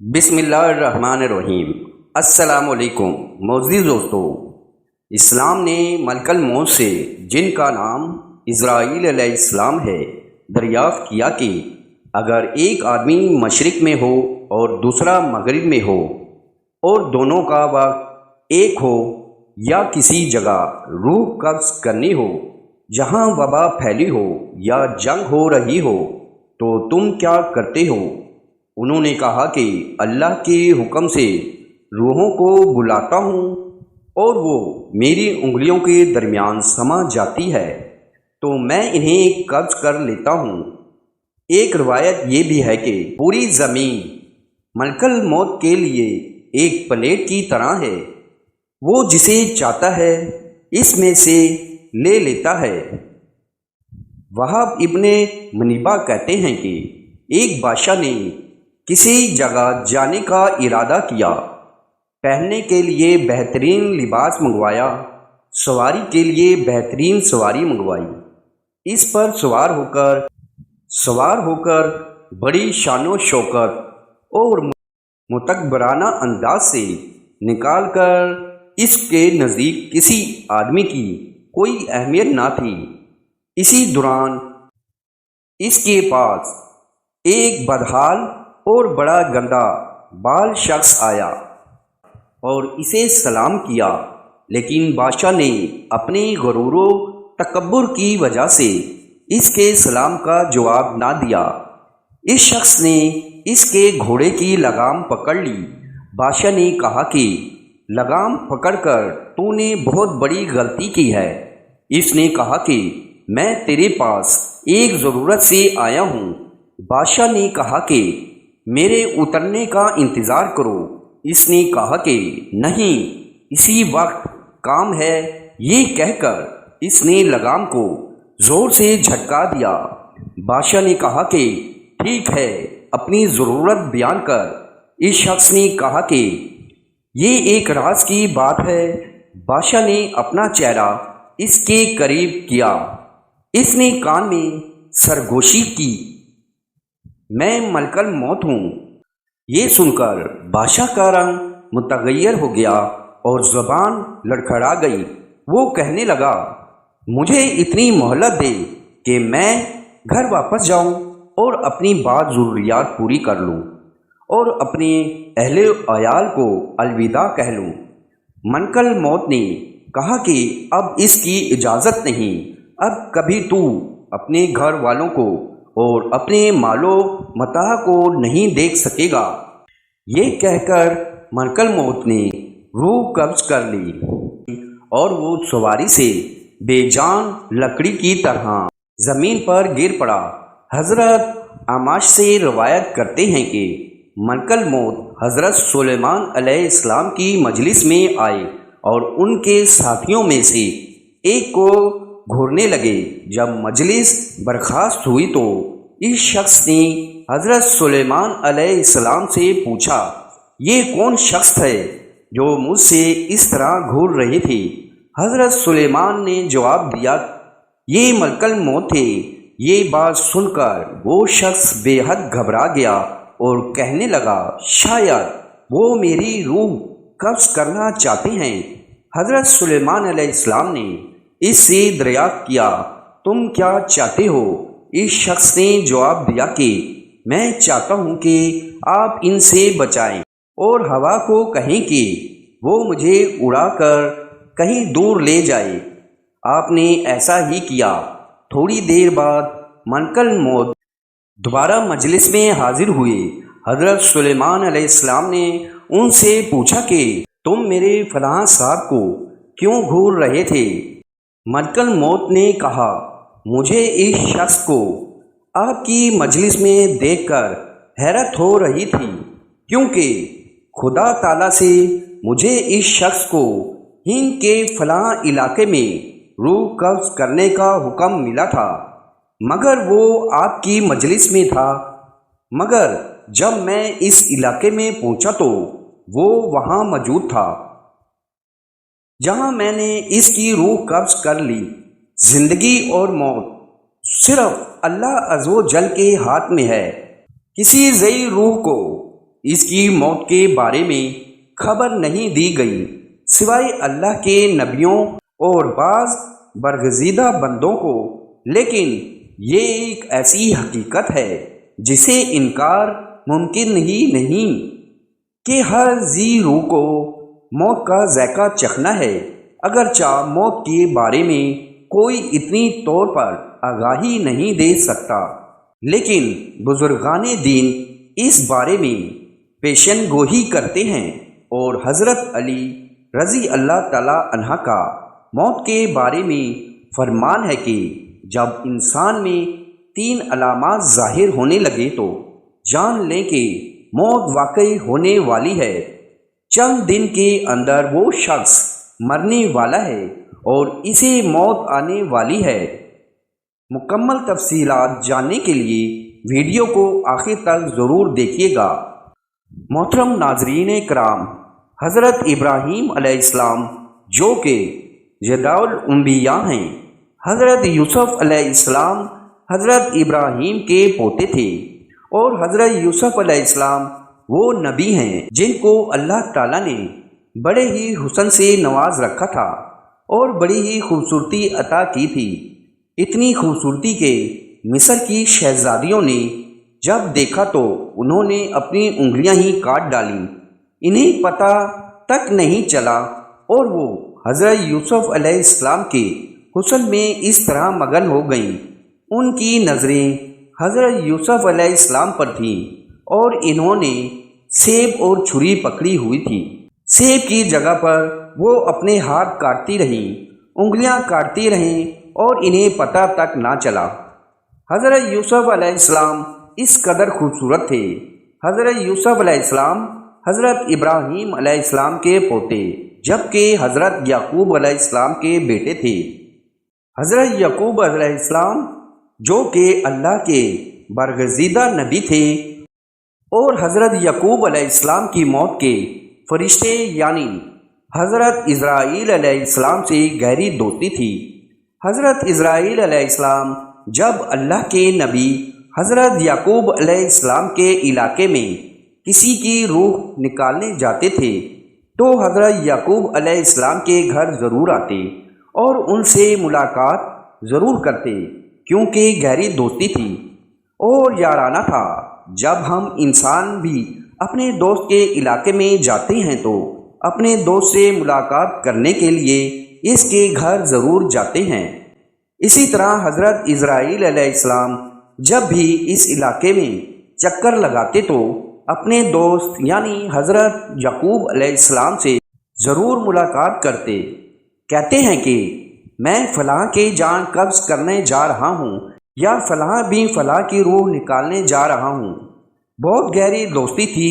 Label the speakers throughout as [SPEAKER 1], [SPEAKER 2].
[SPEAKER 1] بسم اللہ الرحمن الرحیم۔ السلام علیکم۔ معزز دوستو، اسلام نے ملک الموت سے جن کا نام اسرائیل علیہ السلام ہے، دریافت کیا کہ اگر ایک آدمی مشرق میں ہو اور دوسرا مغرب میں ہو، اور دونوں کا وقت ایک ہو یا کسی جگہ روح قبض کرنی ہو، جہاں وبا پھیلی ہو یا جنگ ہو رہی ہو، تو تم کیا کرتے ہو؟ انہوں نے کہا کہ اللہ کے حکم سے روحوں کو بلاتا ہوں اور وہ میری انگلیوں کے درمیان سما جاتی ہے، تو میں انہیں قبض کر لیتا ہوں۔ ایک روایت یہ بھی ہے کہ پوری زمین ملکل موت کے لیے ایک پلیٹ کی طرح ہے۔ وہ جسے چاہتا ہے، اس میں سے لے لیتا ہے۔ وہاب ابن منیبا کہتے ہیں کہ ایک بادشاہ نے کسی جگہ جانے کا ارادہ کیا، پہننے کے لیے بہترین لباس منگوایا، سواری کے لیے بہترین سواری منگوائی۔ اس پر سوار ہو کر، سوار ہو کر بڑی شان و شوکت اور متکبرانہ انداز سے نکال کر اس کے نزدیک کسی آدمی کی کوئی اہمیت نہ تھی۔ اسی دوران اس کے پاس ایک بدحال اور بڑا گندا بال شخص آیا اور اسے سلام کیا، لیکن بادشاہ نے اپنے غرور و تکبر کی وجہ سے اس کے سلام کا جواب نہ دیا۔ اس شخص نے اس کے گھوڑے کی لگام پکڑ لی۔ بادشاہ نے کہا کہ، لگام پکڑ کر تو نے بہت بڑی غلطی کی ہے۔ اس نے کہا کہ، میں تیرے پاس ایک ضرورت سے آیا ہوں۔ بادشاہ نے کہا کہ میرے اترنے کا انتظار کرو۔ اس نے کہا کہ نہیں، اسی وقت کام ہے۔ یہ کہہ کر اس نے لگام کو زور سے جھٹکا دیا۔ بادشاہ نے کہا کہ ٹھیک ہے، اپنی ضرورت بیان کر۔ اس شخص نے کہا کہ یہ ایک راز کی بات ہے۔ بادشاہ نے اپنا چہرہ اس کے قریب کیا۔ اس نے کان میں سرگوشی کی۔ میں ملکل موت ہوں۔ یہ سن کر بادشاہ کا رنگ متغیر ہو گیا اور زبان لڑکھڑا گئی۔ وہ کہنے لگا، مجھے اتنی مہلت دے کہ میں گھر واپس جاؤں اور اپنی بات ضروریات پوری کر لوں اور اپنے اہل عیال کو الوداع کہہ لوں۔ منکل موت نے کہا کہ اب اس کی اجازت نہیں، اب کبھی تو اپنے گھر والوں کو اور اپنے مالو متاح کو نہیں دیکھ سکے گا۔ یہ کہہ کر مرکل موت نے روح قبض کر لی اور وہ سواری سے بے جان لکڑی کی طرح زمین پر گر پڑا۔ حضرت آماش سے روایت کرتے ہیں کہ مرکل موت حضرت سلیمان علیہ السلام کی مجلس میں آئے اور ان کے ساتھیوں میں سے ایک کو گھورنے لگے۔ جب مجلس برخاست ہوئی تو اس شخص نے حضرت سلیمان علیہ السلام سے پوچھا، یہ کون شخص ہے جو مجھ سے اس طرح گھور رہی تھی حضرت سلیمان نے جواب دیا، یہ ملکل موت تھے یہ بات سن کر وہ شخص بے حد گھبرا گیا اور کہنے لگا، شاید وہ میری روح قبض کرنا چاہتے ہیں۔ حضرت سلیمان علیہ السلام نے اس سے دریافت کیا۔ تم کیا چاہتے ہو؟ اس شخص نے جواب دیا کہ میں چاہتا ہوں کہ آپ ان سے بچائیں اور ہوا کو کہیں کہ وہ مجھے اڑا کر کہیں دور لے جائے۔ آپ نے ایسا ہی کیا۔ تھوڑی دیر بعد منکل موت دوبارہ مجلس میں حاضر ہوئے۔ حضرت سلیمان علیہ السلام نے ان سے پوچھا کہ تم میرے فلاں صاحب کو کیوں گھور رہے تھے؟ مرکل موت نے کہا، مجھے اس شخص کو آپ کی مجلس میں دیکھ کر حیرت ہو رہی تھی، کیونکہ خدا تعالیٰ سے مجھے اس شخص کو ہند کے فلاں علاقے میں روح قبض کرنے کا حکم ملا تھا۔ مگر وہ آپ کی مجلس میں تھا۔ مگر جب میں اس علاقے میں پہنچا تو وہ وہاں موجود تھا۔ جہاں میں نے اس کی روح قبض کر لی، زندگی اور موت صرف اللہ از و جل کے ہاتھ میں ہے۔ کسی ضعی روح کو اس کی موت کے بارے میں خبر نہیں دی گئی، سوائے اللہ کے نبیوں اور بعض برگزیدہ بندوں کو۔ لیکن یہ ایک ایسی حقیقت ہے جسے انکار ممکن ہی نہیں کہ ہر زی روح کو موت کا ذائقہ چکھنا ہے۔ اگرچہ موت کے بارے میں کوئی اتنی طور پر آگاہی نہیں دے سکتا، لیکن بزرگان دین اس بارے میں پیشن گوہی کرتے ہیں اور حضرت علی رضی اللہ تعالی عنہ کا موت کے بارے میں فرمان ہے کہ جب انسان میں تین علامات ظاہر ہونے لگے تو جان لیں کہ موت واقعی ہونے والی ہے۔ چند دن کے اندر وہ شخص مرنے والا ہے اور اسے موت آنے والی ہے۔ مکمل تفصیلات جاننے کے لیے ویڈیو کو آخر تک ضرور دیکھیے گا۔ محترم ناظرین کرام، حضرت ابراہیم علیہ السلام جو کہ الانبیاء ہیں، حضرت یوسف علیہ السلام حضرت ابراہیم کے پوتے تھے اور حضرت یوسف علیہ السلام وہ نبی ہیں جن کو اللہ تعالیٰ نے بڑے ہی حسن سے نواز رکھا تھا اور بڑی ہی خوبصورتی عطا کی تھی۔ اتنی خوبصورتی کے مصر کی شہزادیوں نے جب دیکھا تو انہوں نے اپنی انگلیاں ہی کاٹ ڈالی۔ انہیں پتہ تک نہیں چلا اور وہ حضرت یوسف علیہ السلام کے حسن میں اس طرح مگن ہو گئیں۔ ان کی نظریں حضرت یوسف علیہ السلام پر تھیں۔ اور انہوں نے سیب اور چھری پکڑی ہوئی تھی۔ سیب کی جگہ پر وہ اپنے ہاتھ کاٹتی رہیں انگلیاں کاٹتی رہیں اور انہیں پتہ تک نہ چلا۔ حضرت یوسف علیہ السلام اس قدر خوبصورت تھے۔ حضرت یوسف علیہ السلام حضرت ابراہیم علیہ السلام کے پوتے، جبکہ حضرت یعقوب علیہ السلام کے بیٹے تھے۔ حضرت یعقوب علیہ السلام، جو کہ اللہ کے برگزیدہ نبی تھے اور حضرت یعقوب علیہ السلام کی موت کے فرشتے یعنی حضرت اسرائیل علیہ السلام سے گہری دوستی تھی۔ حضرت اسرائیل علیہ السلام جب اللہ کے نبی حضرت یعقوب علیہ السلام کے علاقے میں کسی کی روح نکالنے جاتے تھے، تو حضرت یعقوب علیہ السلام کے گھر ضرور آتے اور ان سے ملاقات ضرور کرتے، کیونکہ گہری دوستی تھی اور یارانہ تھا۔ جب ہم انسان بھی اپنے دوست کے علاقے میں جاتے ہیں تو اپنے دوست سے ملاقات کرنے کے لیے اس کے گھر ضرور جاتے ہیں۔ اسی طرح حضرت اسرائیل علیہ السلام جب بھی اس علاقے میں چکر لگاتے تو اپنے دوست یعنی حضرت یعقوب علیہ السلام سے ضرور ملاقات کرتے، کہتے ہیں کہ میں فلاں کے جان قبض کرنے جا رہا ہوں۔ یا فلاں بھی فلاں کی روح نکالنے جا رہا ہوں۔ بہت گہری دوستی تھی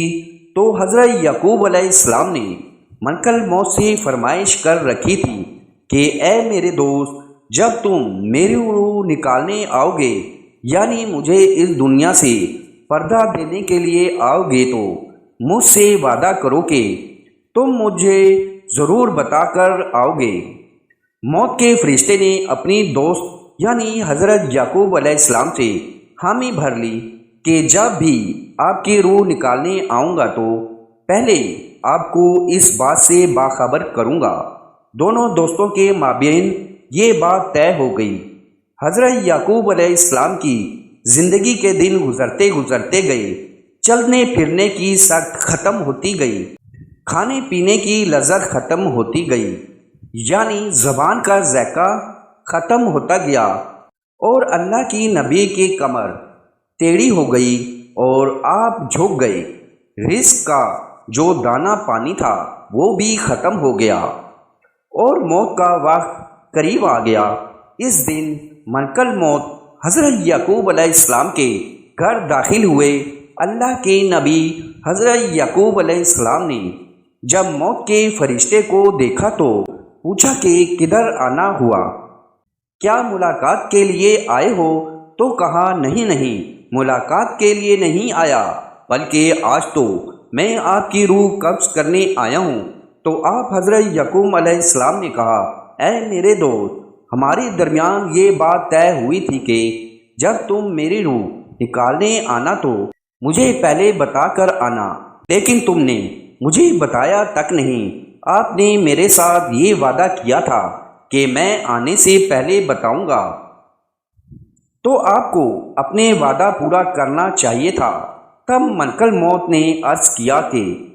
[SPEAKER 1] تو حضرت یعقوب علیہ السلام نے منکل موت سے فرمائش کر رکھی تھی کہ اے میرے دوست، جب تم میری روح نکالنے آؤ گے یعنی مجھے اس دنیا سے پردہ دینے کے لیے آؤ گے تو مجھ سے وعدہ کرو کہ تم مجھے ضرور بتا کر آؤ گے موت کے فرشتے نے اپنی دوست یعنی حضرت یعقوب علیہ السلام سے حامی بھر لی کہ جب بھی آپ کی روح نکالنے آؤں گا تو پہلے آپ کو اس بات سے باخبر کروں گا۔ دونوں دوستوں کے مابین یہ بات طے ہو گئی۔ حضرت یعقوب علیہ السلام کی زندگی کے دن گزرتے گزرتے گئے۔ چلنے پھرنے کی سخت ختم ہوتی گئی۔ کھانے پینے کی لذت ختم ہوتی گئی۔ یعنی زبان کا ذائقہ ختم ہوتا گیا اور اللہ کی نبی کی کمر ٹیڑھی ہو گئی اور آپ جھک گئے۔ رزق کا جو دانہ پانی تھا وہ بھی ختم ہو گیا اور موت کا وقت قریب آ گیا۔ اس دن منکل موت حضرت یعقوب علیہ السلام کے گھر داخل ہوئے۔ اللہ کے نبی حضرت یعقوب علیہ السلام نے جب موت کے فرشتے کو دیکھا تو پوچھا کہ کدھر آنا ہوا۔ کیا ملاقات کے لیے آئے ہو تو کہا نہیں نہیں، ملاقات کے لیے نہیں آیا، بلکہ آج تو میں آپ کی روح قبض کرنے آیا ہوں۔ تو آپ حضرت یقوم علیہ السلام نے کہا، اے میرے دوست، ہمارے درمیان یہ بات طے ہوئی تھی کہ جب تم میری روح نکالنے آنا تو مجھے پہلے بتا کر آنا، لیکن تم نے مجھے بتایا تک نہیں۔ آپ نے میرے ساتھ یہ وعدہ کیا تھا۔ کہ میں آنے سے پہلے بتاؤں گا۔ تو آپ کو اپنے وعدہ پورا کرنا چاہیے تھا۔ تب منکل موت نے عرض کیا کہ،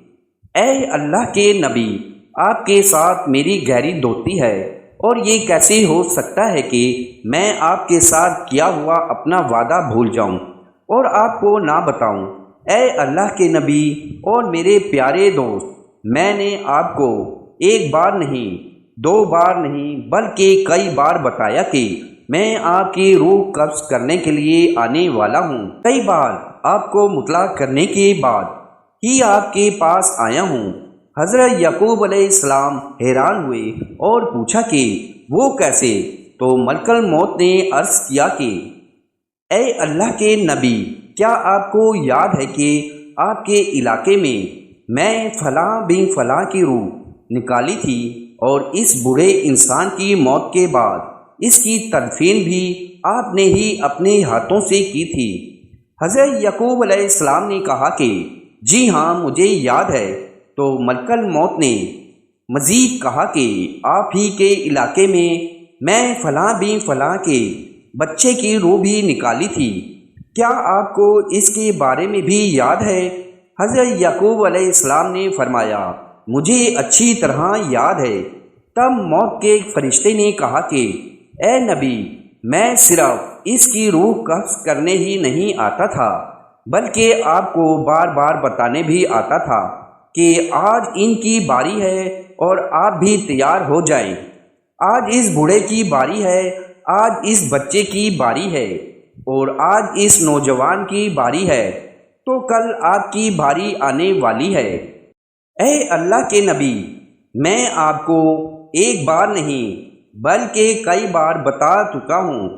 [SPEAKER 1] اے اللہ کے نبی، آپ کے ساتھ میری گہری دوستی ہے اور یہ کیسے ہو سکتا ہے کہ میں آپ کے ساتھ کیا ہوا اپنا وعدہ بھول جاؤں؟ اور آپ کو نہ بتاؤں، اے اللہ کے نبی اور میرے پیارے دوست، میں نے آپ کو ایک بار نہیں دو بار نہیں، بلکہ کئی بار بتایا کہ میں آپ کی روح قبض کرنے کے لیے آنے والا ہوں۔ کئی بار آپ کو مطلع کرنے کے بعد ہی آپ کے پاس آیا ہوں۔ حضرت یعقوب علیہ السلام حیران ہوئے اور پوچھا کہ وہ کیسے؟ تو ملکل موت نے عرض کیا کہ، اے اللہ کے نبی، کیا آپ کو یاد ہے کہ آپ کے علاقے میں میں فلاں بن فلاں کی روح نکالی تھی؟ اور اس بوڑھے انسان کی موت کے بعد اس کی تدفین بھی آپ نے ہی اپنے ہاتھوں سے کی تھی۔ حضرت یعقوب علیہ السلام نے کہا کہ جی ہاں مجھے یاد ہے۔ تو ملکل موت نے مزید کہا کہ آپ ہی کے علاقے میں میں فلاں بھی فلاں کے بچے کی روح بھی نکالی تھی۔ کیا آپ کو اس کے بارے میں بھی یاد ہے؟ حضرت یعقوب علیہ السلام نے فرمایا مجھے اچھی طرح یاد ہے۔ تب موت کے فرشتے نے کہا کہ، اے نبی، میں صرف اس کی روح قبض کرنے ہی نہیں آتا تھا، بلکہ آپ کو بار بار بتانے بھی آتا تھا کہ آج ان کی باری ہے اور آپ بھی تیار ہو جائیں۔ آج اس بوڑھے کی باری ہے، آج اس بچے کی باری ہے، اور آج اس نوجوان کی باری ہے۔ تو کل آپ کی باری آنے والی ہے۔ اے اللہ کے نبی، میں آپ کو ایک بار نہیں، بلکہ کئی بار بتا چکا ہوں۔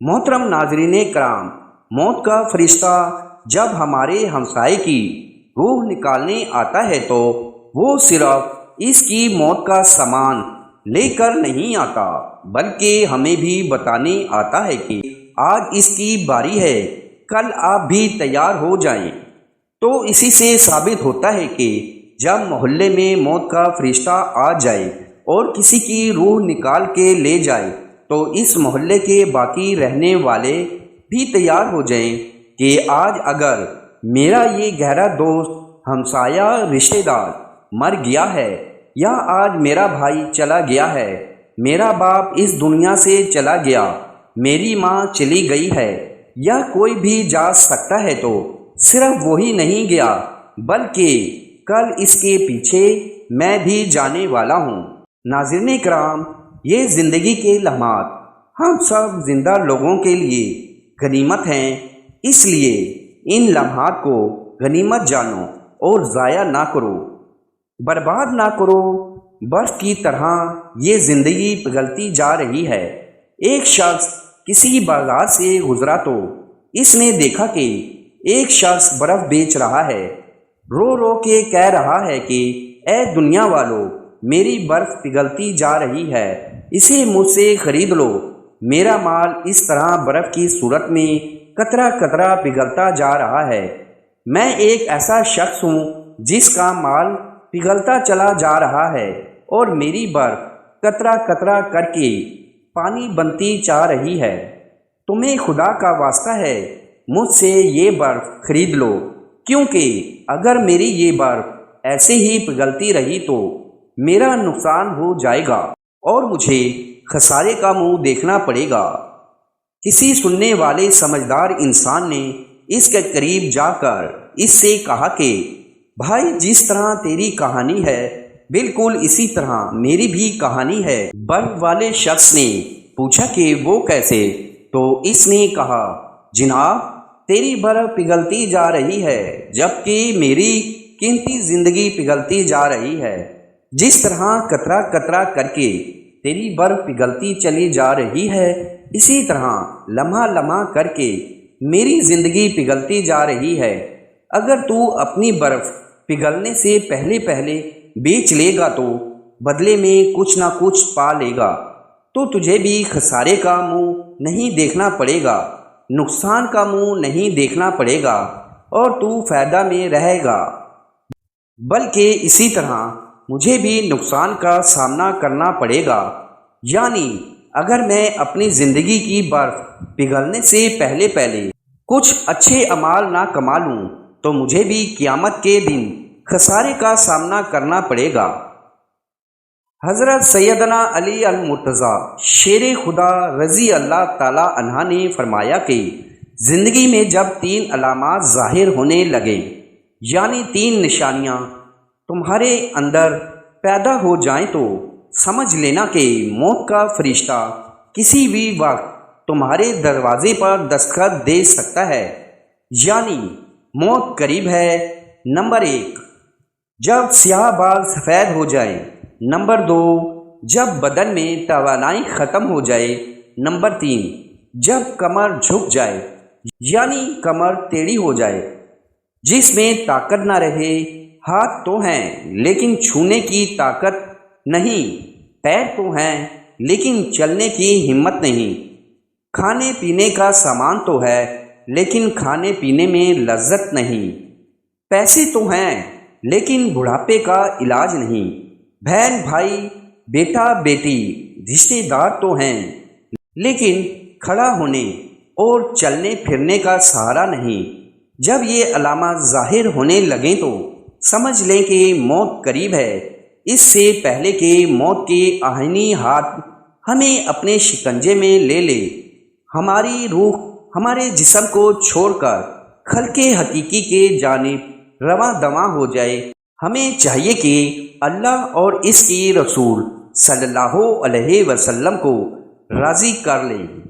[SPEAKER 1] محترم ناظرین کرام، موت کا فرشتہ جب ہمارے ہمسائے کی روح نکالنے آتا ہے تو وہ صرف اس کی موت کا سامان لے کر نہیں آتا، بلکہ ہمیں بھی بتانے آتا ہے کہ آج اس کی باری ہے، کل آپ بھی تیار ہو جائیں۔ تو اسی سے ثابت ہوتا ہے کہ جب محلے میں موت کا فرشتہ آ جائے اور کسی کی روح نکال کے لے جائے، تو اس محلے کے باقی رہنے والے بھی تیار ہو جائیں کہ آج اگر میرا یہ گہرا دوست ہمسایہ رشتہ دار مر گیا ہے یا آج میرا بھائی چلا گیا ہے، میرا باپ اس دنیا سے چلا گیا، میری ماں چلی گئی ہے یا کوئی بھی جا سکتا ہے تو صرف وہی نہیں گیا، بلکہ کل اس کے پیچھے میں بھی جانے والا ہوں۔ ناظرین کرام، یہ زندگی کے لمحات ہم سب زندہ لوگوں کے لیے غنیمت ہیں۔ اس لیے ان لمحات کو غنیمت جانو اور ضائع نہ کرو۔ برباد نہ کرو۔ برف کی طرح یہ زندگی پگلتی جا رہی ہے۔ ایک شخص کسی بازار سے گزرا تو اس نے دیکھا کہ ایک شخص برف بیچ رہا ہے۔ رو رو کے کہہ رہا ہے کہ اے دنیا والو، میری برف پگھلتی جا رہی ہے، اسے مجھ سے خرید لو۔ میرا مال اس طرح برف کی صورت میں کترا کترا پگھلتا جا رہا ہے۔ میں ایک ایسا شخص ہوں جس کا مال پگھلتا چلا جا رہا ہے اور میری برف کترا کترا کر کے پانی بنتی چاہ رہی ہے۔ تمہیں خدا کا واسطہ ہے، مجھ سے یہ برف خرید لو۔ کیونکہ اگر میری یہ برف ایسے ہی پگھلتی رہی تو میرا نقصان ہو جائے گا اور مجھے خسارے کا منہ دیکھنا پڑے گا۔ کسی سننے والے سمجھدار انسان نے اس کے قریب جا کر اس سے کہا کہ، بھائی، جس طرح تیری کہانی ہے، بالکل اسی طرح میری بھی کہانی ہے۔ برف والے شخص نے پوچھا کہ وہ کیسے؟ تو اس نے کہا، جناب تیری برف پگھلتی جا رہی ہے، جبکہ میری قیمتی زندگی پگھلتی جا رہی ہے۔ جس طرح کترا کترا کر کے تیری برف پگھلتی چلی جا رہی ہے، اسی طرح لمحہ لمحہ کر کے میری زندگی پگھلتی جا رہی ہے۔ اگر تو اپنی برف پگھلنے سے پہلے پہلے بیچ لے گا تو بدلے میں کچھ نہ کچھ پا لے گا۔ تو تجھے بھی خسارے کا منہ نہیں دیکھنا پڑے گا۔ نقصان کا منہ نہیں دیکھنا پڑے گا اور تو فائدہ میں رہے گا۔ بلکہ اسی طرح مجھے بھی نقصان کا سامنا کرنا پڑے گا۔ یعنی اگر میں اپنی زندگی کی برف پگھلنے سے پہلے پہلے کچھ اچھے اعمال نہ کما لوں، تو مجھے بھی قیامت کے دن خسارے کا سامنا کرنا پڑے گا۔ حضرت سیدنا علی المرتضیٰ، شیر خدا رضی اللہ تعالی عنہ نے فرمایا کہ زندگی میں جب تین علامات ظاہر ہونے لگے یعنی تین نشانیاں تمہارے اندر پیدا ہو جائیں تو سمجھ لینا کہ موت کا فرشتہ کسی بھی وقت تمہارے دروازے پر دستخط دے سکتا ہے۔ یعنی موت قریب ہے۔ نمبر ایک، جب سیاہ بال سفید ہو جائے نمبر دو، جب بدن میں توانائی ختم ہو جائے۔ نمبر تین، جب کمر جھک جائے یعنی کمر ٹیڑھی ہو جائے۔ جس میں طاقت نہ رہے، ہاتھ تو ہیں، لیکن چھونے کی طاقت نہیں۔ پیر تو ہیں، لیکن چلنے کی ہمت نہیں۔ کھانے پینے کا سامان تو ہے، لیکن کھانے پینے میں لذت نہیں۔ پیسے تو ہیں، لیکن بڑھاپے کا علاج نہیں۔ بہن بھائی، بیٹا بیٹی رشتے دار تو ہیں، لیکن کھڑا ہونے اور چلنے پھرنے کا سہارا نہیں۔ جب یہ علامات ظاہر ہونے لگیں تو سمجھ لیں کہ موت قریب ہے۔ اس سے پہلے کہ موت کے آہنی ہاتھ ہمیں اپنے شکنجے میں لے لے۔ ہماری روح ہمارے جسم کو چھوڑ کر خلق حقیقی کے جانب رواں دواں ہو جائے۔ ہمیں چاہیے کہ اللہ اور اس کی رسول صلی اللہ علیہ وسلم کو راضی کر لیں۔